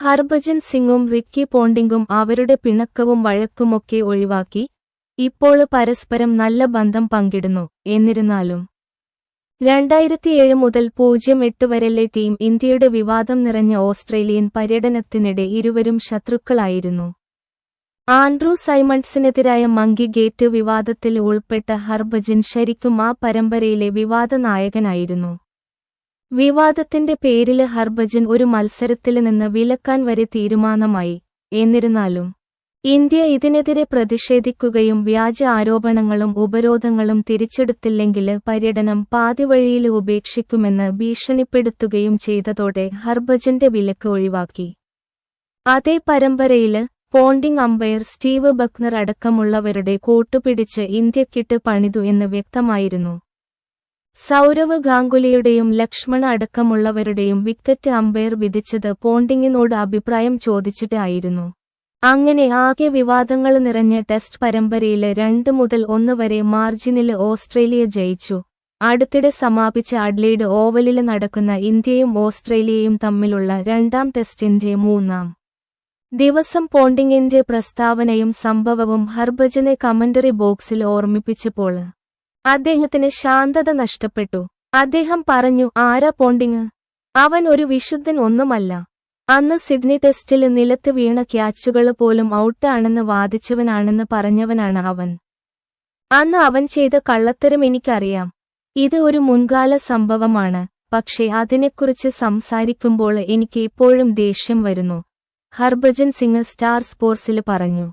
ഹർഭജൻ സിംഗും റിക്കി പോണ്ടിങ്ങും അവരുടെ പിണക്കവും വഴക്കുമൊക്കെ ഒഴിവാക്കി ഇപ്പോൾ പരസ്പരം നല്ല ബന്ധം പങ്കിടുന്നു. എന്നിരുന്നാലും രണ്ടായിരത്തിയേഴ് മുതൽ പൂജ്യം എട്ട് വരെയുള്ള ടീം ഇന്ത്യയുടെ വിവാദം നിറഞ്ഞ ഓസ്ട്രേലിയൻ പര്യടനത്തിനിടെ ഇരുവരും ശത്രുക്കളായിരുന്നു. ആൻഡ്രൂ സൈമൺസിനെതിരായ മങ്കി ഗേറ്റ് വിവാദത്തിൽ ഉൾപ്പെട്ട ഹർഭജൻ ശരിക്കും ആ പരമ്പരയിലെ വിവാദ നായകനായിരുന്നു. വിവാദത്തിന്റെ പേരിൽ ഹർഭജൻ ഒരു മത്സരത്തിൽ നിന്ന് വിലക്കാൻ വരെ തീരുമാനമായി. എന്നിരുന്നാലും ഇന്ത്യ ഇതിനെതിരെ പ്രതിഷേധിക്കുകയും വ്യാജ ആരോപണങ്ങളും ഉപരോധങ്ങളും തിരിച്ചെടുത്തില്ലെങ്കിൽ പര്യടനം പാതിവഴിയിൽ ഉപേക്ഷിക്കുമെന്ന് ഭീഷണിപ്പെടുത്തുകയും ചെയ്തതോടെ ഹർഭജന്റെ വിലക്ക് ഒഴിവാക്കി. അതേ പരമ്പരയിൽ പോണ്ടിംഗ് അമ്പയർ സ്റ്റീവ് ബക്നർ അടക്കമുള്ളവരുടെ കൂട്ടുപിടിച്ച് ഇന്ത്യക്കിട്ട് പണിതു എന്ന് വ്യക്തമായിരുന്നു. സൗരവ് ഗാംഗുലിയുടെയും ലക്ഷ്മണ അടക്കമുള്ളവരുടെയും വിക്കറ്റ് അമ്പയർ വിധിച്ചത് പോണ്ടിങ്ങിനോട് അഭിപ്രായം ചോദിച്ചിട്ടായിരുന്നു. അങ്ങനെ ആകെ വിവാദങ്ങൾ നിറഞ്ഞ ടെസ്റ്റ് പരമ്പരയിലെ രണ്ട് മുതൽ ഒന്ന് വരെ മാർജിനിൽ ഓസ്ട്രേലിയ ജയിച്ചു. അടുത്തിടെ സമാപിച്ച അഡ്ലൈഡ് ഓവലിൽ നടക്കുന്ന ഇന്ത്യയും ഓസ്ട്രേലിയയും തമ്മിലുള്ള രണ്ടാം ടെസ്റ്റിന്റെ മൂന്നാം ദിവസം പോണ്ടിങ്ങിന്റെ പ്രസ്താവനയും സംഭവവും ഹർഭജനെ കമന്ററി ബോക്സിൽ ഓർമ്മിപ്പിച്ചപ്പോൾ അദ്ദേഹത്തിന് ശാന്തത നഷ്ടപ്പെട്ടു. അദ്ദേഹം പറഞ്ഞു ആരാ പോണ്ടിങ്? അവൻ ഒരു വിശുദ്ധൻ ഒന്നുമല്ല. അന്ന് സിഡ്നി ടെസ്റ്റിൽ നിലത്ത് വീണ ക്യാച്ചുകൾ പോലും ഔട്ടാണെന്ന് വാദിച്ചവനാണെന്ന് പറഞ്ഞവനാണ് അവൻ. അന്ന് അവൻ ചെയ്ത കള്ളത്തരം എനിക്കറിയാം. ഇത് ഒരു മുൻകാല സംഭവമാണ്. പക്ഷേ അതിനെക്കുറിച്ച് സംസാരിക്കുമ്പോൾ എനിക്ക് ഇപ്പോഴും ദേഷ്യം വരുന്നു. ഹർഭജൻ സിംഗ് സ്റ്റാർ സ്പോർട്സിൽ പറഞ്ഞു.